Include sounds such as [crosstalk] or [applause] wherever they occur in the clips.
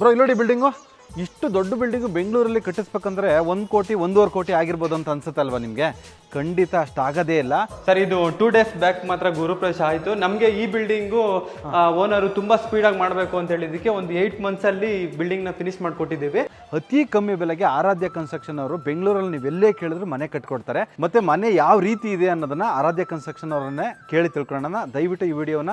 Bro ಇಲ್ಲಿ ನೋಡಿ building ಇಷ್ಟು ದೊಡ್ಡ ಬಿಲ್ಡಿಂಗು ಬೆಂಗಳೂರಲ್ಲಿ ಕಟ್ಟಿಸ್ಬೇಕಂದ್ರೆ ಒಂದು ಕೋಟಿ ಒಂದೂವರೆ ಕೋಟಿ ಆಗಿರ್ಬೋದು ಅಂತ ಅನ್ಸುತ್ತಲ್ವಾ ನಿಮಗೆ? ಖಂಡಿತ ಅಷ್ಟಾಗದೇ ಇಲ್ಲ. ಸರ್ ಇದು ಟೂ ಡೇಸ್ ಬ್ಯಾಕ್ ಮಾತ್ರ ಗುರುಪ್ರವೇಶ ಆಯಿತು. ನಮಗೆ ಈ ಬಿಲ್ಡಿಂಗು ಓನರು ತುಂಬ ಸ್ಪೀಡಾಗಿ ಮಾಡಬೇಕು ಅಂತ ಹೇಳಿದ್ದಕ್ಕೆ ಒಂದು ಏಯ್ಟ್ ಮಂತ್ಸಲ್ಲಿ ಬಿಲ್ಡಿಂಗ್ನ ಫಿನಿಶ್ ಮಾಡಿಕೊಟ್ಟಿದ್ದೀವಿ. ಅತಿ ಕಮ್ಮಿ ಬೆಲೆಗೆ ಆರಾಧ್ಯ ಕನ್ಸ್ಟ್ರಕ್ಷನ್ ಅವರು ಬೆಂಗಳೂರಲ್ಲಿ ನೀವು ಎಲ್ಲೇ ಕೇಳಿದ್ರು ಮನೆ ಕಟ್ಕೊಡ್ತಾರೆ. ಮತ್ತೆ ಮನೆ ಯಾವ ರೀತಿ ಇದೆ ಅನ್ನೋದನ್ನ ಆರಾಧ್ಯ ಕನ್ಸ್ಟ್ರಕ್ಷನ್ ಅವರನ್ನೇ ಕೇಳಿ ತಿಳ್ಕೊಳ್ಳೋಣ. ದಯವಿಟ್ಟು ಈ ವಿಡಿಯೋನ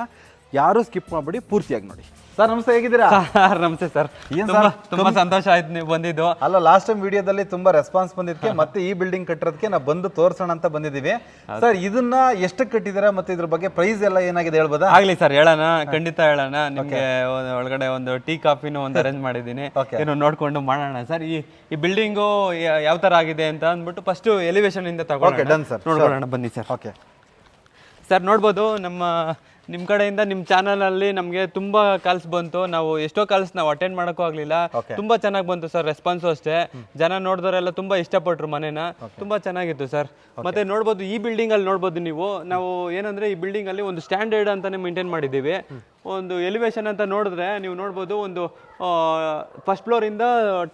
ಯಾರು ಸ್ಕಿಪ್ ಮಾಡ್ಬಿಡಿ ಪೂರ್ತಿಯಾಗಿ ನೋಡಿ. ಸರ್ ನಮಸ್ತೆ ಹೇಗಿದ್ದೀರಾ? ಸರ್ ನಮಸ್ತೆ ಸರ್. ಏನ್ ತುಂಬ ಸರ್? ತುಂಬಾ ಸಂತೋಷ ಆಯ್ತು ನೀವು ಬಂದಿದ್ದು. ಅಲ್ಲ ಲಾಸ್ಟ್ ಟೈಮ್ ವಿಡಿಯೋದಲ್ಲಿ ತುಂಬಾ ರೆಸ್ಪಾನ್ಸ್ ಬಂದಿದ್ದಕ್ಕೆ ಮತ್ತೆ ಈ ಬಿಲ್ಡಿಂಗ್ ಕಟ್ಟಿರೋದಕ್ಕೆ ನಾವು ಬಂದು ತೋರ್ಸೋಣ ಅಂತ ಬಂದಿದ್ದೀವಿ. ಸರ್ ಇದನ್ನ ಎಷ್ಟು ಕಟ್ಟಿದ್ದೀರಾ ಮತ್ತೆ ಇದ್ರ ಬಗ್ಗೆ ಪ್ರೈಸ್ ಎಲ್ಲ ಏನಾಗಿದೆ ಹೇಳ್ಬೋದಾ? ಆಗ್ಲಿ ಸರ್ ಹೇಳೋಣ. ಖಂಡಿತ ಹೇಳೋಣ. ನಿಮಗೆ ಒಳಗಡೆ ಒಂದು ಟೀ ಕಾಫಿನು ಒಂದು ಅರೇಂಜ್ ಮಾಡಿದ್ದೀನಿ. Okay. ಏನು ನೋಡ್ಕೊಂಡು ಮಾಡೋಣ ಸರ್. ಈ ಈ ಬಿಲ್ಡಿಂಗು ಯಾವ ತರ ಆಗಿದೆ ಅಂತ ಅಂದ್ಬಿಟ್ಟು ಫಸ್ಟ್ ಎಲಿವೇಶನ್ ಇಂದ Okay, ತಗೊಳ್ಳೋಣ sir. ನೋಡ್ಕೊಳ್ಳೋಣ ಬನ್ನಿ ಸರ್. ಓಕೆ ಸರ್ ನೋಡ್ಬೋದು ನಮ್ಮ ನಿಮ್ಮ ಕಡೆಯಿಂದ ನಿಮ್ಮ ಚಾನಲಲ್ಲಿ ನಮಗೆ ತುಂಬಾ ಕಾಲ್ಸ್ ಬಂತು. ನಾವು ಎಷ್ಟೋ ಕಾಲ್ಸ್ ನಾವು ಅಟೆಂಡ್ ಮಾಡೋಕ್ಕೂ ಆಗಲಿಲ್ಲ. ತುಂಬಾ ಚೆನ್ನಾಗಿ ಬಂತು ಸರ್ ರೆಸ್ಪಾನ್ಸು ಅಷ್ಟೇ. ಜನ ನೋಡಿದವರೆಲ್ಲ ತುಂಬಾ ಇಷ್ಟಪಟ್ರು ಮನೇನ. ತುಂಬಾ ಚೆನ್ನಾಗಿತ್ತು ಸರ್ ಮತ್ತೆ ನೋಡ್ಬೋದು ಈ ಬಿಲ್ಡಿಂಗ್ ಅಲ್ಲಿ ನೋಡ್ಬೋದು ನೀವು. ನಾವು ಏನಂದ್ರೆ ಈ ಬಿಲ್ಡಿಂಗ್ ಅಲ್ಲಿ ಒಂದು ಸ್ಟ್ಯಾಂಡರ್ಡ್ ಅಂತಾನೆ ಮೇಂಟೈನ್ ಮಾಡಿದ್ದೀವಿ. ಒಂದು ಎಲಿವೇಶನ್ ಅಂತ ನೋಡಿದ್ರೆ ನೀವು ನೋಡ್ಬೋದು ಒಂದು ಫಸ್ಟ್ ಫ್ಲೋರಿಂದ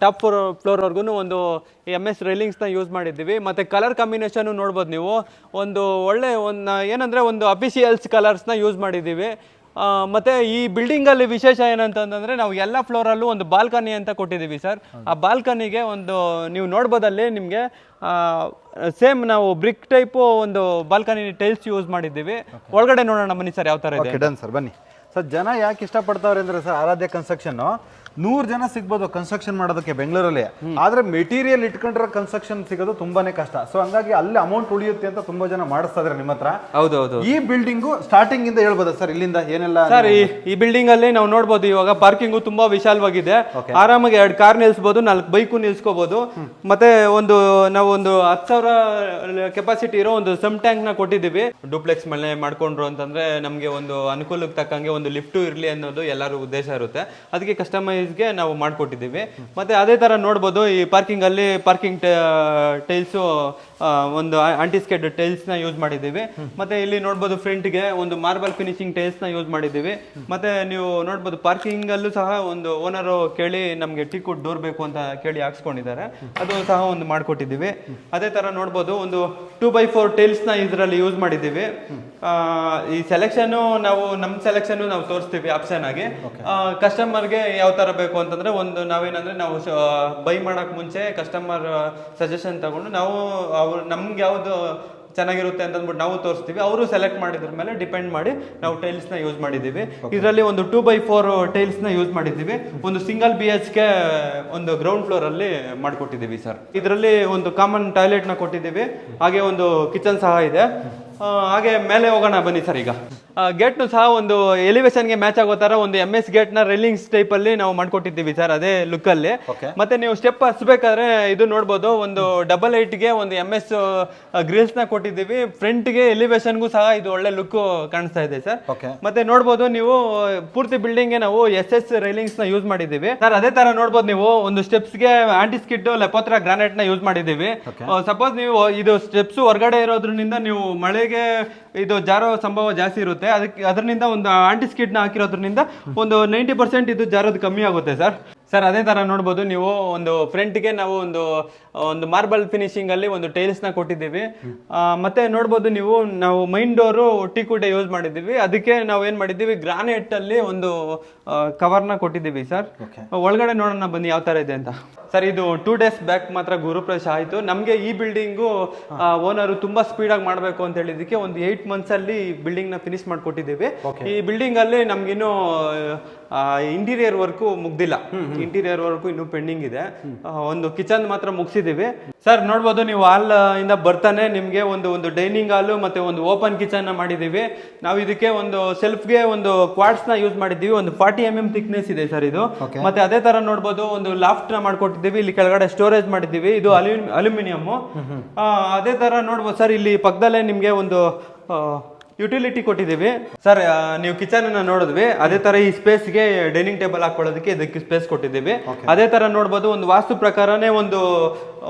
ಟಾಪ್ ಫ್ಲೋರ್ ಫ್ಲೋರ್ವರೆಗೂ ಒಂದು ಎಂ ಎಸ್ ರೈಲಿಂಗ್ಸ್ನ ಯೂಸ್ ಮಾಡಿದ್ದೀವಿ. ಮತ್ತು ಕಲರ್ ಕಾಂಬಿನೇಷನು ನೋಡ್ಬೋದು ನೀವು. ಒಂದು ಒಳ್ಳೆ ಒಂದು ಏನಂದರೆ ಒಂದು ಅಫಿಷಿಯಲ್ಸ್ ಕಲರ್ಸ್ನ ಯೂಸ್ ಮಾಡಿದ್ದೀವಿ. ಮತ್ತು ಈ ಬಿಲ್ಡಿಂಗಲ್ಲಿ ವಿಶೇಷ ಏನಂತಂದ್ರೆ ನಾವು ಎಲ್ಲ ಫ್ಲೋರಲ್ಲೂ ಒಂದು ಬಾಲ್ಕನಿ ಅಂತ ಕೊಟ್ಟಿದ್ದೀವಿ ಸರ್ ಆ ಬಾಲ್ಕನಿಗೆ ಒಂದು ನೀವು ನೋಡ್ಬೋದಲ್ಲಿ ನಿಮಗೆ ಸೇಮ್ ನಾವು ಬ್ರಿಕ್ ಟೈಪು ಒಂದು ಬಾಲ್ಕನಿ ಟೈಲ್ಸ್ ಯೂಸ್ ಮಾಡಿದ್ದೀವಿ. ಒಳಗಡೆ ನೋಡೋಣ ಬನ್ನಿ ಸರ್ ಯಾವ ಥರ ಇದೆ ಡನ್ ಸರ್ ಬನ್ನಿ. ಸರ್ ಜನ ಯಾಕೆ ಇಷ್ಟಪಡ್ತಾವ್ರೆ ಅಂದರೆ ಸರ್ ಆರಾಧ್ಯ ಕನ್ಸ್ಟ್ರಕ್ಷನ್ ನೂರು ಜನ ಸಿಗ್ಬೋದು ಕನ್ಸ್ಟ್ರಕ್ಷನ್ ಮಾಡೋದಕ್ಕೆ ಬೆಂಗಳೂರಲ್ಲಿ. ಆದ್ರೆ ಮೆಟೀರಿಯಲ್ ಇಟ್ಕೊಂಡ್ರೆ ಕನ್ಸ್ಟ್ರಕ್ಷನ್ ಸಿಗೋದು ತುಂಬಾನೇ ಕಷ್ಟ. ಸೊ ಹಂಗಾಗಿ ಅಲ್ಲಿ ಅಮೌಂಟ್ ಉಳಿಯುತ್ತೆ ಅಂತ ತುಂಬಾ ಜನ ಮಾಡಿಸ್ತಾ ನಿಮ್ಮತ್ರ. ನಿಮ್ಮ ಹತ್ರ ಹೌದು ಹೌದು. ಈ ಬಿಲ್ಡಿಂಗು ಸ್ಟಾರ್ಟಿಂಗ್ ಇಂದ ಹೇಳ್ಬೋದಾ ಸರ್? ಇಲ್ಲಿಂದ ಏನೆಲ್ಲ ಸರ್ ಈ ಬಿಲ್ಡಿಂಗ್ ಅಲ್ಲಿ ನಾವು ನೋಡ್ಬೋದು ಇವಾಗ ಪಾರ್ಕಿಂಗು ತುಂಬಾ ವಿಶಾಲವಾಗಿದೆ. ಆರಾಮಾಗಿ ಎರಡು ಕಾರ್ ನಿಲ್ಸ್ಬೋದು ನಾಲ್ಕು ಬೈಕು ನಿಲ್ಸ್ಕೋಬಹುದು ಮತ್ತೆ ಒಂದು ನಾವು ಒಂದು ಹತ್ತು ಸಾವಿರ ಕೆಪಾಸಿಟಿ ಇರೋ ಒಂದು ಸಮ್ ಟ್ಯಾಂಕ್ನ ಕೊಟ್ಟಿದ್ದೀವಿ. ಡೂಪ್ಲೆಕ್ಸ್ ಮನೆ ಮಾಡ್ಕೊಂಡ್ರು ಅಂತಂದ್ರೆ ನಮಗೆ ಒಂದು ಅನುಕೂಲಕ್ಕೆ ತಕ್ಕಂಗೆ ಒಂದು ಲಿಫ್ಟು ಇರಲಿ ಅನ್ನೋದು ಎಲ್ಲರೂ ಉದ್ದೇಶ ಇರುತ್ತೆ. ಅದಕ್ಕೆ ಕಸ್ಟಮೈಸ್ಗೆ ನಾವು ಮಾಡಿಕೊಟ್ಟಿದ್ದೀವಿ. ಮತ್ತೆ ಅದೇ ಥರ ನೋಡ್ಬೋದು ಈ ಪಾರ್ಕಿಂಗ್ ಅಲ್ಲಿ ಪಾರ್ಕಿಂಗ್ ಟೈಲ್ಸು ಒಂದು ಆಂಟಿಸ್ಕೆಡ್ ಟೈಲ್ಸ್ನ ಯೂಸ್ ಮಾಡಿದ್ದೀವಿ. ಮತ್ತೆ ಇಲ್ಲಿ ನೋಡ್ಬೋದು ಫ್ರಂಟ್ಗೆ ಒಂದು ಮಾರ್ಬಲ್ ಫಿನಿಶಿಂಗ್ ಟೈಲ್ಸ್ನ ನ ಯೂಸ್ ಮಾಡಿದ್ದೀವಿ. ಮತ್ತೆ ನೀವು ನೋಡ್ಬೋದು ಪಾರ್ಕಿಂಗಲ್ಲೂ ಸಹ ಒಂದು ಓನರು ಕೇಳಿ ನಮಗೆ ಟಿಕುಟ್ ಡೋರ್ ಬೇಕು ಅಂತ ಕೇಳಿ ಹಾಕ್ಸ್ಕೊಂಡಿದ್ದಾರೆ. ಅದು ಸಹ ಒಂದು ಮಾಡಿಕೊಟ್ಟಿದ್ದೀವಿ. ಅದೇ ಥರ ನೋಡ್ಬೋದು ಒಂದು ಟೂ ಬೈ ಫೋರ್ ಟೈಲ್ಸ್ನ ಇದರಲ್ಲಿ ಯೂಸ್ ಮಾಡಿದ್ದೀವಿ. ಈ ಸೆಲೆಕ್ಷನ್ನು ನಾವು ನಮ್ಮ ಸೆಲೆಕ್ಷನ್ನು ನಾವು ತೋರಿಸ್ತೀವಿ ಆಪ್ಷನ್ ಆಗಿ. ಕಸ್ಟಮರ್ಗೆ ಯಾವ ತರ ಬೇಕು ಅಂತಂದ್ರೆ ಒಂದು ನಾವೇನಂದ್ರೆ ನಾವು ಬೈ ಮಾಡಕ್ ಮುಂಚೆ ಕಸ್ಟಮರ್ ಸಜೆಷನ್ ತಗೊಂಡು ನಾವು ಅವ್ರು ನಮ್ಗೆ ಯಾವುದು ಚೆನ್ನಾಗಿರುತ್ತೆ ಅಂತ ಅಂದ್ಬಿಟ್ಟು ನಾವು ತೋರಿಸ್ತೀವಿ. ಅವರು ಸೆಲೆಕ್ಟ್ ಮಾಡಿದ್ರ ಮೇಲೆ ಡಿಪೆಂಡ್ ಮಾಡಿ ನಾವು ಟೈಲ್ಸ್ನ ಯೂಸ್ ಮಾಡಿದ್ದೀವಿ. ಇದರಲ್ಲಿ ಒಂದು ಟೂ ಬೈ ಫೋರ್ ಟೈಲ್ಸ್ನ ಯೂಸ್ ಮಾಡಿದ್ದೀವಿ. ಒಂದು ಸಿಂಗಲ್ ಬಿ ಎಚ್ ಕೆ ಒಂದು ಗ್ರೌಂಡ್ ಫ್ಲೋರಲ್ಲಿ ಮಾಡಿಕೊಟ್ಟಿದ್ದೀವಿ ಸರ್ ಇದರಲ್ಲಿ ಒಂದು ಕಾಮನ್ ಟಾಯ್ಲೆಟ್ನ ಕೊಟ್ಟಿದ್ದೀವಿ. ಹಾಗೆ ಒಂದು ಕಿಚನ್ ಸಹ ಇದೆ. ಹಾಗೆ ಮೇಲೆ ಹೋಗೋಣ ಬನ್ನಿ ಸರ್ ಈಗ. ಗೇಟ್ನು ಸಹ ಒಂದು ಎಲಿವೇಶನ್ಗೆ ಮ್ಯಾಚ್ ಆಗೋ ತರ ಒಂದು ಎಂ ಎಸ್ ಗೇಟ್ನ ರೈಲಿಂಗ್ಸ್ ಟೈಪ್ ಅಲ್ಲಿ ನಾವು ಮಾಡ್ಕೊಟ್ಟಿದ್ದೀವಿ ಸರ್ ಅದೇ ಲುಕ್ ಅಲ್ಲಿ. ಮತ್ತೆ ನೀವು ಸ್ಟೆಪ್ ಹಸ್ಬೇಕಾದ್ರೆ ಇದು ನೋಡ್ಬೋದು ಒಂದು ಡಬಲ್ಗೆ ಒಂದು ಎಂ ಎಸ್ ಗ್ರಿಲ್ಸ್ನ ಕೊಟ್ಟಿದ್ದೀವಿ. ಫ್ರಂಟ್ಗೆ ಎಲಿವೇಶನ್ಗೂ ಸಹ ಇದು ಒಳ್ಳೆ ಲುಕ್ ಕಾಣಿಸ್ತಾ ಇದೆ ಸರ್ ಮತ್ತೆ ನೋಡ್ಬೋದು ನೀವು ಪೂರ್ತಿ ಬಿಲ್ಡಿಂಗ್ಗೆ ನಾವು ಎಸ್ ಎಸ್ ರೈಲಿಂಗ್ಸ್ನ ಯೂಸ್ ಮಾಡಿದ್ದೀವಿ. ಸರ್ ಅದೇ ತರ ನೋಡ್ಬೋದು ನೀವು ಒಂದು ಸ್ಟೆಪ್ಸ್ಗೆ ಆಂಟಿಸ್ಕಿಡ್ ಲೆಪೋತ್ರ ಗ್ರಾನೈಟ್ನ ಯೂಸ್ ಮಾಡಿದ್ದೀವಿ. ಸಪೋಸ್ ನೀವು ಇದು ಸ್ಟೆಪ್ಸ್ ಹೊರಗಡೆ ಇರೋದ್ರಿಂದ ನೀವು ಮಳೆಗೆ ಇದು ಜಾರೋ ಸಂಭವ ಜಾಸ್ತಿ ಇರುತ್ತೆ. ಅದಕ್ಕೆ ಅದರಿಂದ ಒಂದು ಆಂಟಿಸ್ಕಿಡ್ನ ಹಾಕಿರೋದ್ರಿಂದ ಒಂದು ನೈಂಟಿ ಪರ್ಸೆಂಟ್ ಇದು ಜಾರೋದು ಕಮ್ಮಿ ಆಗುತ್ತೆ ಸರ್ ಸರ್ ಅದೇ ತರ ನೋಡ್ಬೋದು ನೀವು ಒಂದು ಫ್ರಂಟ್ಗೆ ನಾವು ಒಂದು ಒಂದು ಮಾರ್ಬಲ್ ಫಿನಿಶಿಂಗ್ ಅಲ್ಲಿ ಒಂದು ಟೈಲ್ಸ್ನ ಕೊಟ್ಟಿದ್ದೀವಿ. ಮತ್ತೆ ನೋಡ್ಬೋದು ನೀವು ನಾವು ಮೈನ್ ಡೋರು ಕೂಡ ಯೂಸ್ ಮಾಡಿದ್ದೀವಿ. ಅದಕ್ಕೆ ನಾವು ಏನು ಮಾಡಿದ್ದೀವಿ ಗ್ರಾನೈಟ್ ಅಲ್ಲಿ ಒಂದು ಕವರ್ನ ಕೊಟ್ಟಿದ್ದೀವಿ ಸರ್. ಒಳಗಡೆ ನೋಡೋಣ ಬನ್ನಿ ಯಾವ ತರ ಇದೆ ಅಂತ. ಸರ್ ಇದು ಟೂ ಡೇಸ್ ಬ್ಯಾಕ್ ಮಾತ್ರ ಗುರುಪ್ರವೇಶ ಆಯಿತು. ನಮಗೆ ಈ ಬಿಲ್ಡಿಂಗು ಓನರು ತುಂಬಾ ಸ್ಪೀಡಾಗಿ ಮಾಡಬೇಕು ಅಂತ ಹೇಳಿದ್ದಕ್ಕೆ ಒಂದು ಏಯ್ಟ್ ಮಂತ್ಸ್ ಅಲ್ಲಿ ಬಿಲ್ಡಿಂಗ್ನ ಫಿನಿಶ್ ಮಾಡಿಕೊಟ್ಟಿದ್ದೀವಿ. ಈ ಬಿಲ್ಡಿಂಗ್ ಅಲ್ಲಿ ನಮ್ಗಿನ್ನೂ ಇಂಟೀರಿಯರ್ ವರ್ಕು ಮುಗ್ದಿಲ್ಲ. ಇಂಟೀರಿಯರ್ ವರ್ಕು ಇನ್ನೂ ಪೆಂಡಿಂಗ್ ಇದೆ. ಒಂದು ಕಿಚನ್ ಮಾತ್ರ ಮುಗಿಸಿದ್ದೀವಿ ಸರ್ ನೋಡ್ಬೋದು ನೀವು ಹಾಲ್ ಇಂದ ಬರ್ತಾನೆ ನಿಮ್ಗೆ ಒಂದು ಒಂದು ಡೈನಿಂಗ್ ಹಾಲು ಮತ್ತೆ ಒಂದು ಓಪನ್ ಕಿಚನ್ ಮಾಡಿದೀವಿ. ನಾವು ಇದಕ್ಕೆ ಒಂದು ಸೆಲ್ಫ್ಗೆ ಒಂದು ಕ್ವಾಡ್ಸ್ನ ಯೂಸ್ ಮಾಡಿದ್ದೀವಿ. ಒಂದು ಫಾರ್ಟಿ ಎಂ ಎಂ ಥಿಕ್ನೆಸ್ ಇದೆ ಸರ್ ಇದು. ಮತ್ತೆ ಅದೇ ತರ ನೋಡ್ಬೋದು ಒಂದು ಲಾಫ್ಟ್ನ ಮಾಡ್ಕೊಟ್ಟಿದ್ದೀವಿ. ಇಲ್ಲಿ ಕೆಳಗಡೆ ಸ್ಟೋರೇಜ್ ಮಾಡಿದ್ದೀವಿ. ಇದು ಅಲ್ಯೂಮಿನಿಯಂ ಅದೇ ತರ ನೋಡ್ಬೋದು ಸರ್ ಇಲ್ಲಿ ಪಕ್ಕದಲ್ಲೇ ನಿಮ್ಗೆ ಒಂದು ಯುಟಿಲಿಟಿ ಕೊಟ್ಟಿದ್ದೀವಿ. ಸರ್ ನೀವು ಕಿಚನ್ ಅನ್ನ ನೋಡಿದ್ವಿ. ಅದೇ ತರ ಈ ಸ್ಪೇಸ್ಗೆ ಡೈನಿಂಗ್ ಟೇಬಲ್ ಹಾಕೊಳ್ಳೋದಕ್ಕೆ ಇದಕ್ಕೆ ಸ್ಪೇಸ್ ಕೊಟ್ಟಿದ್ದೀವಿ. ಅದೇ ತರ ನೋಡಬಹುದು ಒಂದು ವಾಸ್ತು ಪ್ರಕಾರನೇ ಒಂದು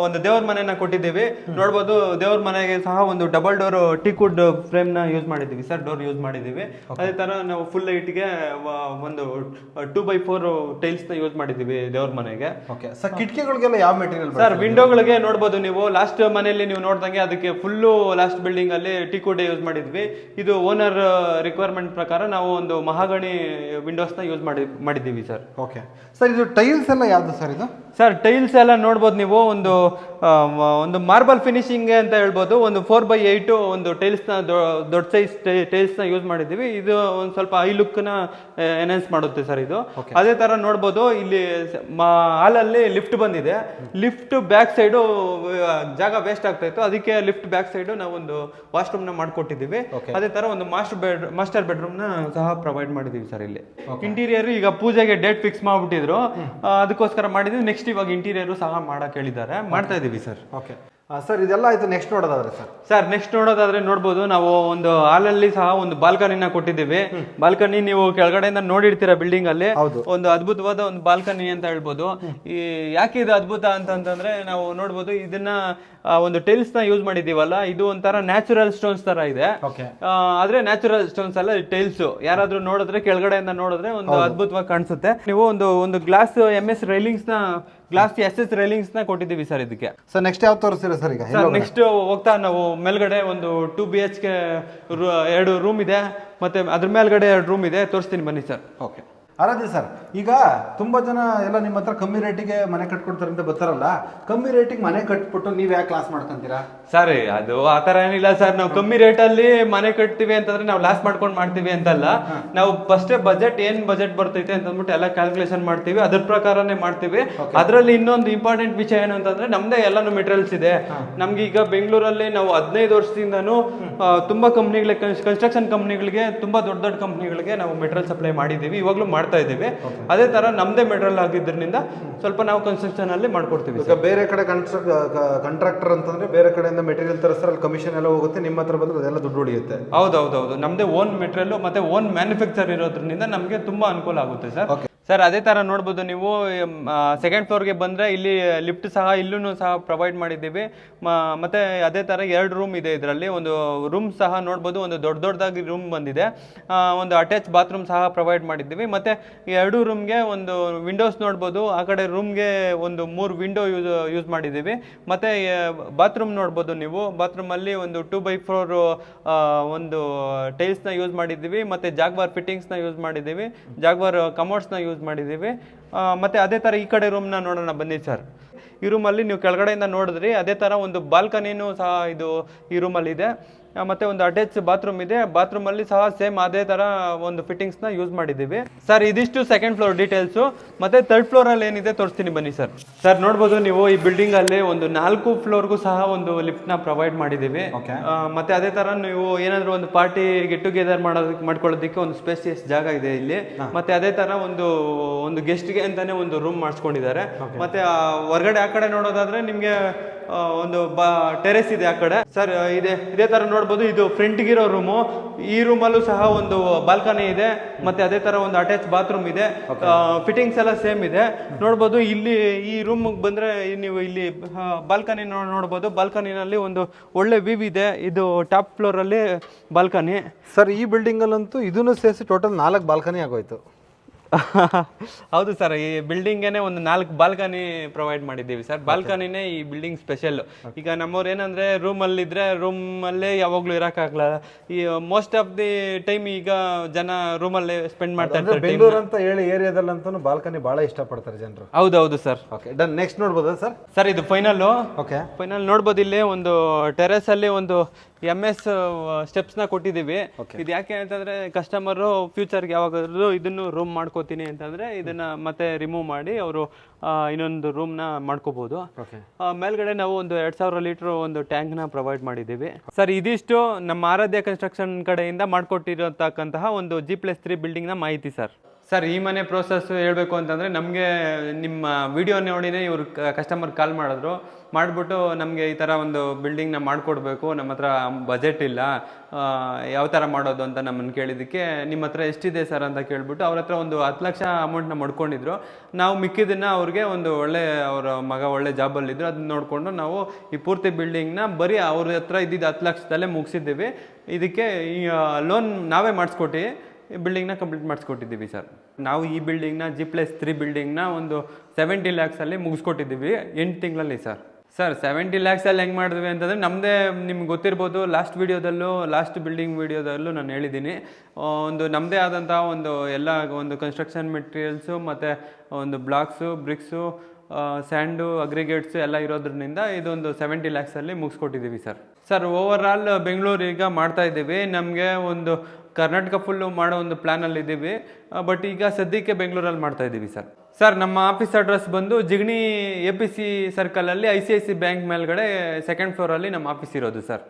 ಒಂದು ದೇವ್ರ ಮನೆನ ಕೊಟ್ಟಿದ್ದೀವಿ. ನೋಡ್ಬೋದು ದೇವ್ರ ಮನೆಗೆ ಸಹ ಒಂದು ಡಬಲ್ ಡೋರ್ ಟೀಕುಡ್ ಫ್ರೇಮ್ನ ಯೂಸ್ ಮಾಡಿದೀವಿ ಸರ್ ಡೋರ್ ಯೂಸ್ ಮಾಡಿದೀವಿ ಅದೇ ತರ ನಾವು ಫುಲ್ಗೆ ಒಂದು ಟೂ ಬೈ ಫೋರ್ ಟೈಲ್ಸ್ನ ಯೂಸ್ ಮಾಡಿದ್ದೀವಿ ದೇವ್ರ ಮನೆಗೆ. ಓಕೆ ಸರ್ ಕಿಟಕಿಗಳಿಗೆಲ್ಲ ಯಾವ ಮೆಟೀರಿಯಲ್ ಸರ್ ವಿಂಡೋಗಳಿಗೆ ನೋಡಬಹುದು ನೀವು. ಲಾಸ್ಟ್ ಮನೆಯಲ್ಲಿ ನೀವು ನೋಡ್ದಂಗೆ ಅದಕ್ಕೆ ಫುಲ್ಲು ಲಾಸ್ಟ್ ಬಿಲ್ಡಿಂಗ್ ಅಲ್ಲಿ ಟೀಕೋಡೆ ಯೂಸ್ ಮಾಡಿದ್ವಿ. ಇದು ಓನರ್ ರಿಕ್ವೈರ್ಮೆಂಟ್ ಪ್ರಕಾರ ನಾವು ಒಂದು ಮಹಾಗಣಿ ವಿಂಡೋಸ್ನ ನ ಯೂಸ್ ಮಾಡಿ ಮಾಡಿದ್ದೀವಿ ಸರ್ ಓಕೆ ಸರ್ ಇದು ಟೈಲ್ಸ್ ಎಲ್ಲ ಯಾವುದು ಸರ್ ಇದು? ಸರ್ ಟೈಲ್ಸ್ ಎಲ್ಲ ನೋಡ್ಬೋದು ನೀವು ಒಂದು ಒಂದು ಮಾರ್ಬಲ್ ಫಿನಿಶಿಂಗ್ ಅಂತ ಹೇಳ್ಬೋದು ಒಂದು ಫೋರ್ ಬೈ ಏಯ್ಟು ಒಂದು ಟೈಲ್ಸ್ನ ದೊಡ್ಡ ಸೈಜ್ ಟೈಲ್ಸ್ನ ಯೂಸ್ ಮಾಡಿದ್ದೀವಿ. ಇದು ಒಂದು ಸ್ವಲ್ಪ ಐ ಲುಕ್ನ ಎನ್ಹಾನ್ಸ್ ಮಾಡುತ್ತೆ ಸರ್ ಇದು. ಅದೇ ಥರ ನೋಡ್ಬೋದು ಇಲ್ಲಿ ಹಾಲಲ್ಲಿ ಲಿಫ್ಟ್ ಬಂದಿದೆ. ಲಿಫ್ಟ್ ಬ್ಯಾಕ್ ಸೈಡು ಜಾಗ ವೇಸ್ಟ್ ಆಗ್ತಾ ಇತ್ತು. ಅದಕ್ಕೆ ಲಿಫ್ಟ್ ಬ್ಯಾಕ್ ಸೈಡು ನಾವು ಒಂದು ವಾಶ್ರೂಮ್ನ ಮಾಡಿಕೊಟ್ಟಿದ್ದೀವಿ. ಅದೇ ಥರ ಒಂದು ಮಾಸ್ಟರ್ ಬೆಡ್ ಮಾಸ್ಟರ್ ಬೆಡ್ರೂಮ್ನ ಸಹ ಪ್ರೊವೈಡ್ ಮಾಡಿದ್ದೀವಿ ಸರ್ ಇಲ್ಲಿ. ಇಂಟೀರಿಯರ್ ಈಗ ಪೂಜೆಗೆ ಡೇಟ್ ಫಿಕ್ಸ್ ಮಾಡ್ಬಿಟ್ಟಿದ್ರು. ಅದಕ್ಕೋಸ್ಕರ ಮಾಡಿದ್ವಿ. ನೆಕ್ಸ್ಟ್ ಇವಾಗ ಇಂಟೀರಿಯರ್ ಸಹ ಮಾಡಕ್ ಹೇಳಿದ್ದಾರೆ. ಮಾಡ್ತಾ ಇದೀವಿ ಸರ್ ಓಕೆ ಸರ್ ಇದೆಲ್ಲ ಆಯಿತು ನೆಕ್ಸ್ಟ್ ನೋಡೋದಾದ್ರೆ ಸರ್. ಸರ್ ನೆಕ್ಸ್ಟ್ ನೋಡೋದಾದ್ರೆ ನೋಡ್ಬೋದು ನಾವು ಒಂದು ಹಾಲಲ್ಲಿ ಸಹ ಒಂದು ಬಾಲ್ಕನಿನ ಕೊಟ್ಟಿದ್ದೀವಿ. ಬಾಲ್ಕನಿ ನೀವು ಕೆಳಗಡೆಯಿಂದ ನೋಡಿರ್ತೀರಾ ಬಿಲ್ಡಿಂಗ್ ಅಲ್ಲಿ. ಒಂದು ಅದ್ಭುತವಾದ ಒಂದು ಬಾಲ್ಕನಿ ಅಂತ ಹೇಳ್ಬೋದು. ಈ ಯಾಕೆ ಇದು ಅದ್ಭುತ ಅಂತಂತಂದ್ರೆ ನಾವು ನೋಡ್ಬೋದು ಇದನ್ನ ಒಂದು ಟೈಲ್ಸ್ನ ಯೂಸ್ ಮಾಡಿದೀವಲ್ಲ ಇದು ಒಂಥರ ನ್ಯಾಚುರಲ್ ಸ್ಟೋನ್ಸ್ ತರ ಇದೆ. ಆದ್ರೆ ನ್ಯಾಚುರಲ್ ಸ್ಟೋನ್ಸ್ ಅಲ್ಲ ಟೈಲ್ಸ್ ಯಾರಾದ್ರೂ ನೋಡಿದ್ರೆ ಕೆಳಗಡೆಯಿಂದ ನೋಡಿದ್ರೆ ಒಂದು ಅದ್ಭುತವಾಗಿ ಕಾಣಿಸುತ್ತೆ. ನೀವು ಒಂದು ಒಂದು ಗ್ಲಾಸ್ ಎಂ ಎಸ್ ರೈಲಿಂಗ್ಸ್ನ ಗ್ಲಾಸ್ ಎಸ್ ಎಸ್ ರೈಲಿಂಗ್ಸ್ನ ಕೊಟ್ಟಿದ್ದೀವಿ ಸರ್ ಇದಕ್ಕೆ ಸರ್ ನೆಕ್ಸ್ಟ್ ಯಾವ ತೋರಿಸ್ತೀರಾ ಸರ್ ಈಗ? ಸರ್ ನೆಕ್ಸ್ಟ್ ಹೋಗ್ತಾ ನಾವು ಮೇಲ್ಗಡೆ ಒಂದು ಟೂ ಬಿ ಎಚ್ ಕೆ ಎರಡು ರೂಮ್ ಇದೆ ಮತ್ತೆ ಅದ್ರ ಮೇಲ್ಗಡೆ ಎರಡು ರೂಮ್ ಇದೆ. ತೋರಿಸ್ತೀನಿ ಬನ್ನಿ ಸರ್ ಓಕೆ ಆರಾಧ್ಯ ಸರ್. ಈಗ ತುಂಬಾ ಜನ ಎಲ್ಲ ನಿಮ್ಮ ಹತ್ರ ಕಮ್ಮಿ ರೇಟಿಗೆ ಮನೆ ಕಟ್ಕೊಡ್ತಾರೆ ಅಂತ ಬರ್ತಾರಲ್ಲ ಕಮ್ಮಿ ರೇಟಿಗೆ ಮನೆ ಕಟ್ಬಿಟ್ಟು ನೀವು ಯಾಕೆ ಕ್ಲಾಸ್ ಮಾಡ್ಕೊಂತೀರಾ? ಸರ್ ಅದು ಆ ಥರ ಏನಿಲ್ಲ ಸರ್. ನಾವು ಕಮ್ಮಿ ರೇಟಲ್ಲಿ ಮನೆ ಕಟ್ತೀವಿ ಅಂತಂದ್ರೆ ನಾವು ಲಾಸ್ ಮಾಡ್ಕೊಂಡು ಮಾಡ್ತೀವಿ ಅಂತಲ್ಲ ನಾವು ಫಸ್ಟೇ ಬಜೆಟ್ ಏನ್ ಬಜೆಟ್ ಬರ್ತೈತೆ ಅಂತ ಅಂದ್ಬಿಟ್ಟು ಎಲ್ಲ ಕ್ಯಾಲ್ಕುಲೇಷನ್ ಮಾಡ್ತೀವಿ. ಅದ್ರ ಪ್ರಕಾರನೇ ಮಾಡ್ತೀವಿ. ಅದರಲ್ಲಿ ಇನ್ನೊಂದು ಇಂಪಾರ್ಟೆಂಟ್ ವಿಷಯ ಏನು ಅಂತಂದ್ರೆ ನಮ್ದೇ ಎಲ್ಲಾನು ಮೆಟೀರಿಯಲ್ಸ್ ಇದೆ. ನಮ್ಗೆ ಈಗ ಬೆಂಗಳೂರಲ್ಲಿ ನಾವು ಹದಿನೈದು ವರ್ಷದಿಂದನೂ ತುಂಬಾ ಕಂಪ್ನಿಗಳಿಗೆ ಕನ್ಸ್ಟ್ರಕ್ಷನ್ ಕಂಪ್ನಿಗಳಿಗೆ ತುಂಬಾ ದೊಡ್ಡ ದೊಡ್ಡ ಕಂಪ್ನಿಗಳಿಗೆ ನಾವು ಮೆಟೀರಿಯಲ್ ಸಪ್ಲೈ ಮಾಡಿದ್ದೀವಿ. ಇವಾಗಲೂ ಮಾಡ್ತಾ ಇದ್ದೀವಿ. ಅದೇ ತರ ನಮ್ದೇ ಮೆಟೀರಿಯಲ್ ಆಗಿದ್ರಿಂದ ಸ್ವಲ್ಪ ನಾವು ಕನ್ಸ್ಟ್ರಕ್ಷನ್ ಅಲ್ಲಿ ಮಾಡ್ಕೊಡ್ತೀವಿ ಈಗ ಬೇರೆ ಕಡೆ ಕಾಂಟ್ರಾಕ್ಟರ್ ಅಂತಂದ್ರೆ ಬೇರೆ ಕಡೆಯಿಂದ ಮೆಟೀರಿಯಲ್ ತರಿಸ್ತಾರೆ ಅಲ್ಲಿ ಕಮಿಷನ್ ಎಲ್ಲ ಹೋಗುತ್ತೆ ನಿಮ್ಮ ಹತ್ರ ಬಂದ್ರೆ ಅದೆಲ್ಲ ದುಡ್ಡು ಉಳಿಯುತ್ತೆ. ಹೌದೌದೌದು. ನಮ್ದೇ ಓನ್ ಮೆಟೀರಿಯಲ್ ಮತ್ತೆ ಓನ್ ಮ್ಯಾನುಫ್ಯಾಕ್ಚರ್ ಇರೋದ್ರಿಂದ ನಮಗೆ ತುಂಬಾ ಅನುಕೂಲ ಆಗುತ್ತೆ ಸರ್. ಸರ್ ಅದೇ ಥರ ನೋಡ್ಬೋದು ನೀವು ಸೆಕೆಂಡ್ ಫ್ಲೋರ್ಗೆ ಬಂದರೆ ಇಲ್ಲಿ ಲಿಫ್ಟ್ ಸಹ ಇಲ್ಲೂ ಸಹ ಪ್ರೊವೈಡ್ ಮಾಡಿದ್ದೀವಿ. ಮತ್ತು ಅದೇ ಥರ ಎರಡು ರೂಮ್ ಇದೆ ಇದರಲ್ಲಿ. ಒಂದು ರೂಮ್ ಸಹ ನೋಡ್ಬೋದು, ಒಂದು ದೊಡ್ಡ ದೊಡ್ಡದಾಗಿ ರೂಮ್ ಬಂದಿದೆ. ಒಂದು ಅಟ್ಯಾಚ್ ಬಾತ್ರೂಮ್ ಸಹ ಪ್ರೊವೈಡ್ ಮಾಡಿದ್ದೀವಿ. ಮತ್ತು ಎರಡು ರೂಮ್ಗೆ ಒಂದು ವಿಂಡೋಸ್ ನೋಡ್ಬೋದು. ಆ ಕಡೆ ರೂಮ್ಗೆ ಒಂದು ಮೂರು ವಿಂಡೋ ಯೂಸ್ ಯೂಸ್ ಮಾಡಿದ್ದೀವಿ. ಮತ್ತು ಬಾತ್ರೂಮ್ ನೋಡ್ಬೋದು ನೀವು. ಬಾತ್ರೂಮಲ್ಲಿ ಒಂದು ಟೂ ಬೈ ಫೋರ್ ಒಂದು ಟೈಲ್ಸ್ನ ಯೂಸ್ ಮಾಡಿದ್ದೀವಿ. ಮತ್ತು ಜಾಗ್ವಾರ್ ಫಿಟ್ಟಿಂಗ್ಸ್ನ ಯೂಸ್ ಮಾಡಿದ್ದೀವಿ. ಜಾಗ್ವಾರ್ ಕಮೋಡ್ಸ್ನ ನ ಯೂಸ್ ಮಾಡಿದ್ದೀವಿ. ಮತ್ತು ಅದೇ ಥರ ಈ ಕಡೆ ರೂಮ್ನ ನೋಡೋಣ ಬನ್ನಿ ಸರ್ ಈ ರೂಮಲ್ಲಿ ನೀವು ಕೆಳಗಡೆಯಿಂದ ನೋಡಿದ್ರಿ ಅದೇ ಥರ ಒಂದು ಬಾಲ್ಕನಿನೂ ಸಹ ಇದು ಈ ರೂಮಲ್ಲಿ ಇದೆ. ಆ, ಮತ್ತೆ ಒಂದು ಅಟ್ಯಾಚ್ ಬಾತ್ರೂಮ್ ಇದೆ. ಬಾತ್ರೂಮ್ ಅಲ್ಲಿ ಸಹ ಸೇಮ್ ಅದೇ ತರ ಒಂದು ಫಿಟ್ಟಿಂಗ್ಸ್ನ ಯೂಸ್ ಮಾಡಿದ್ದೀವಿ. ಸರ್ ಇದಿಷ್ಟು ಸೆಕೆಂಡ್ ಫ್ಲೋರ್ ಡೀಟೇಲ್ಸ್ ಮತ್ತೆ ಥರ್ಡ್ ಫ್ಲೋರ್ ಅಲ್ಲಿ ಏನಿದೆ ತೋರಿಸ್ತೀನಿ ಬನ್ನಿ ಸರ್ ಸರ್ ನೋಡ್ಬೋದು ನೀವು ಈ ಬಿಲ್ಡಿಂಗ್ ಅಲ್ಲಿ ಒಂದು ನಾಲ್ಕು ಫ್ಲೋರ್ಗೂ ಸಹ ಒಂದು ಲಿಫ್ಟ್ನ ಪ್ರೊವೈಡ್ ಮಾಡಿದೀವಿ. ಮತ್ತೆ ಅದೇ ತರ ನೀವು ಏನಾದ್ರು ಒಂದು ಪಾರ್ಟಿ ಗೆಟ್ ಟುಗೆದರ್ ಮಾಡೋದಕ್ಕೆ ಮಾಡ್ಕೊಳ್ಳೋದಕ್ಕೆ ಒಂದು ಸ್ಪೇಸಿಯಸ್ ಜಾಗ ಇದೆ ಇಲ್ಲಿ. ಮತ್ತೆ ಅದೇ ತರ ಒಂದು ಒಂದು ಗೆಸ್ಟ್ಗೆ ಅಂತಾನೆ ಒಂದು ರೂಮ್ ಮಾಡಿಸ್ಕೊಂಡಿದ್ದಾರೆ. ಮತ್ತೆ ಹೊರಗಡೆ ಆ ಕಡೆ ನೋಡೋದಾದ್ರೆ ನಿಮ್ಗೆ ಒಂದು ಬಾ ಟೆರೆಸ್ ಇದೆ ಆ ಕಡೆ. ಸರ್ ಇದೆ. ಇದೇ ತರ ನೋಡ್ಬೋದು. ಇದು ಫ್ರಂಟ್ಗಿರೋ ರೂಮು ಈ ರೂಮಲ್ಲೂ ಸಹ ಒಂದು ಬಾಲ್ಕನಿ ಇದೆ. ಮತ್ತೆ ಅದೇ ತರ ಒಂದು ಅಟ್ಯಾಚ್ ಬಾತ್ರೂಮ್ ಇದೆ. ಫಿಟ್ಟಿಂಗ್ಸ್ ಎಲ್ಲ ಸೇಮ್ ಇದೆ. ನೋಡ್ಬೋದು ಇಲ್ಲಿ ಈ ರೂಮ್ ಬಂದ್ರೆ ನೀವು ಇಲ್ಲಿ ಬಾಲ್ಕನಿ ನೋಡ್ಬೋದು. ಬಾಲ್ಕನಿನಲ್ಲಿ ಒಂದು ಒಳ್ಳೆ ವ್ಯೂ ಇದೆ. ಇದು ಟಾಪ್ ಫ್ಲೋರ್ ಅಲ್ಲಿ ಬಾಲ್ಕನಿ ಸರ್ ಈ ಬಿಲ್ಡಿಂಗ್ ಅಲ್ಲಂತೂ ಇದನ್ನು ಸೇರಿಸಿ ಟೋಟಲ್ ನಾಲ್ಕು ಬಾಲ್ಕನಿ ಆಗೋಯ್ತು. [laughs] ಹೌದು ಸರ್ ಈ ಬಿಲ್ಡಿಂಗೇನೆ ಒಂದು ನಾಲ್ಕು ಬಾಲ್ಕನಿ ಪ್ರೊವೈಡ್ ಮಾಡಿದ್ದೀವಿ ಸರ್. ಬಾಲ್ಕನಿನೇ ಈ ಬಿಲ್ಡಿಂಗ್ ಸ್ಪೆಷಲ್ ಈಗ ನಮ್ಮವ್ರು ಏನಂದ್ರೆ ರೂಮ್ ಅಲ್ಲಿ ಇದ್ರೆ ರೂಮ್ ಅಲ್ಲೇ ಯಾವಾಗ್ಲೂ ಇರಕ್ಕಾಗಲ್ಲ ಈ ಮೋಸ್ಟ್ ಆಫ್ ದಿ ಟೈಮ್ ಈಗ ಜನ ರೂಮಲ್ಲೇ ಅಲ್ಲೇ ಸ್ಪೆಂಡ್ ಮಾಡ್ತಾ ಇರ್ತಾರೆ ಬೆಂಗಳೂರು ಅಂತ ಹೇಳಿ ಏರಿಯಾದಲ್ಲಂತೂ ಬಾಲ್ಕನಿ ಬಹಳ ಇಷ್ಟಪಡ್ತಾರೆ ಜನರು. ಹೌದೌದು ಸರ್. ಓಕೆ ಡನ್ ನೆಕ್ಸ್ಟ್ ನೋಡ್ಬೋದಾ ಸರ್? ಸರ್ ಇದು ಫೈನಲ್ ಓಕೆ ಫೈನಲ್ ನೋಡ್ಬೋದು ಇಲ್ಲಿ ಒಂದು ಟೆರೆಸ್ ಅಲ್ಲಿ ಒಂದು ಎಂ ಎಸ್ ಸ್ಟೆಪ್ಸ್ನ ಕೊಟ್ಟಿದ್ದೀವಿ. ಇದು ಯಾಕೆ ಅಂತಂದ್ರೆ ಕಸ್ಟಮರ್ ಫ್ಯೂಚರ್ಗೆ ಯಾವಾಗಾದ್ರೂ ಇದನ್ನು ರೂಮ್ ಮಾಡ್ಕೋತೀನಿ ಅಂತಂದ್ರೆ ಇದನ್ನ ಮತ್ತೆ ರಿಮೂವ್ ಮಾಡಿ ಅವರು ಇನ್ನೊಂದು ರೂಮ್ನ ಮಾಡ್ಕೋಬಹುದು ಮೇಲ್ಗಡೆ ನಾವು ಒಂದು ಎರಡ್ ಸಾವಿರ ಲೀಟರ್ ಒಂದು ಟ್ಯಾಂಕ್ನ ಪ್ರೊವೈಡ್ ಮಾಡಿದ್ದೀವಿ. ಸರ್ ಇದಿಷ್ಟು ನಮ್ಮ ಆರಾಧ್ಯ ಕನ್ಸ್ಟ್ರಕ್ಷನ್ ಕಡೆಯಿಂದ ಮಾಡ್ಕೊಟ್ಟಿರತಕ್ಕಂತಹ ಒಂದು ಜಿ ಪ್ಲಸ್ ತ್ರೀ ಬಿಲ್ಡಿಂಗ್ನ ಮಾಹಿತಿ ಸರ್ ಸರ್, ಈ ಮನೆ ಪ್ರೋಸೆಸ್ ಹೇಳಬೇಕು ಅಂತಂದರೆ ನಮಗೆ ನಿಮ್ಮ ವಿಡಿಯೋ ನೋಡಿನೇ ಇವರು ಕಸ್ಟಮರ್ ಕಾಲ್ ಮಾಡಿದ್ರು. ಮಾಡಿಬಿಟ್ಟು ನಮಗೆ ಈ ಥರ ಒಂದು ಬಿಲ್ಡಿಂಗ್ನ ಮಾಡಿಕೊಡ್ಬೇಕು. ನಮ್ಮ ಹತ್ರ ಬಜೆಟ್ ಇಲ್ಲ. ಯಾವ ಥರ ಮಾಡೋದು ಅಂತ ನಮ್ಮನ್ನು ಕೇಳಿದ್ದಕ್ಕೆ ನಿಮ್ಮ ಹತ್ರ ಎಷ್ಟಿದೆ ಸರ್ ಅಂತ ಕೇಳಿಬಿಟ್ಟು ಅವ್ರ ಹತ್ರ ಒಂದು ಹತ್ತು ಲಕ್ಷ ಅಮೌಂಟ್ನ ಮಾಡ್ಕೊಂಡಿದ್ರು. ನಾವು ಮಿಕ್ಕಿದ್ದನ್ನು ಅವ್ರಿಗೆ ಒಂದು ಒಳ್ಳೆ ಅವರ ಮಗ ಒಳ್ಳೆ ಜಾಬಲ್ಲಿದ್ದರು ಅದನ್ನ ನೋಡಿಕೊಂಡು ನಾವು ಈ ಪೂರ್ತಿ ಬಿಲ್ಡಿಂಗ್ನ ಬರೀ ಅವ್ರ ಹತ್ರ ಇದ್ದಿದ್ದು ಹತ್ತು ಲಕ್ಷದಲ್ಲೇ ಮುಗಿಸಿದ್ದೀವಿ. ಇದಕ್ಕೆ ಈ ಲೋನ್ ನಾವೇ ಮಾಡಿಸ್ಕೊಟ್ಟು ಬಿಲ್ಡಿಂಗ್ನ ಕಂಪ್ಲೀಟ್ ಮಾಡಿಸ್ಕೊಟ್ಟಿದ್ದೀವಿ ಸರ್ ನಾವು ಈ ಬಿಲ್ಡಿಂಗ್ನ ಜಿ ಪ್ಲಸ್ ತ್ರೀ ಬಿಲ್ಡಿಂಗ್ನ ಒಂದು ಸೆವೆಂಟಿ ಲ್ಯಾಕ್ಸಲ್ಲಿ ಮುಗಿಸ್ಕೊಟ್ಟಿದ್ದೀವಿ ಎಂಟು ತಿಂಗಳಲ್ಲಿ ಸರ್ ಸರ್ ಸೆವೆಂಟಿ ಲ್ಯಾಕ್ಸಲ್ಲಿ ಹೆಂಗೆ ಮಾಡಿದ್ವಿ ಅಂತಂದರೆ ನಮ್ಮದೇ ನಿಮ್ಗೆ ಗೊತ್ತಿರ್ಬೋದು ಲಾಸ್ಟ್ ವೀಡಿಯೋದಲ್ಲೂ ಲಾಸ್ಟ್ ಬಿಲ್ಡಿಂಗ್ ವೀಡಿಯೋದಲ್ಲೂ ನಾನು ಹೇಳಿದ್ದೀನಿ. ಒಂದು ನಮ್ಮದೇ ಆದಂಥ ಒಂದು ಎಲ್ಲ ಒಂದು ಕನ್ಸ್ಟ್ರಕ್ಷನ್ ಮೆಟೀರಿಯಲ್ಸು ಮತ್ತು ಒಂದು ಬ್ಲಾಕ್ಸು ಬ್ರಿಕ್ಸು ಸ್ಯಾಂಡು ಅಗ್ರಿಗೇಟ್ಸು ಎಲ್ಲ ಇರೋದ್ರಿಂದ ಇದೊಂದು ಸೆವೆಂಟಿ ಲ್ಯಾಕ್ಸಲ್ಲಿ ಮುಗಿಸ್ಕೊಟ್ಟಿದ್ದೀವಿ sir sir over all Bengaluru ಈಗ ಮಾಡ್ತಾ ಇದ್ದೀವಿ. ನಮಗೆ ಒಂದು ಕರ್ನಾಟಕ ಫುಲ್ಲು ಮಾಡೋ ಒಂದು ಪ್ಲ್ಯಾನಲ್ಲಿ ಇದ್ದೀವಿ ಬಟ್ ಈಗ ಸದ್ಯಕ್ಕೆ ಬೆಂಗಳೂರಲ್ಲಿ ಮಾಡ್ತಾ ಇದ್ದೀವಿ ಸರ್. ಸರ್, ನಮ್ಮ ಆಫೀಸ್ ಅಡ್ರೆಸ್ ಬಂದು Jigani A P C ಸರ್ಕಲಲ್ಲಿ I C I C bank ಮೇಲ್ಗಡೆ ಸೆಕೆಂಡ್ ಫ್ಲೋರಲ್ಲಿ ನಮ್ಮ ಆಫೀಸ್ ಇರೋದು ಸರ್.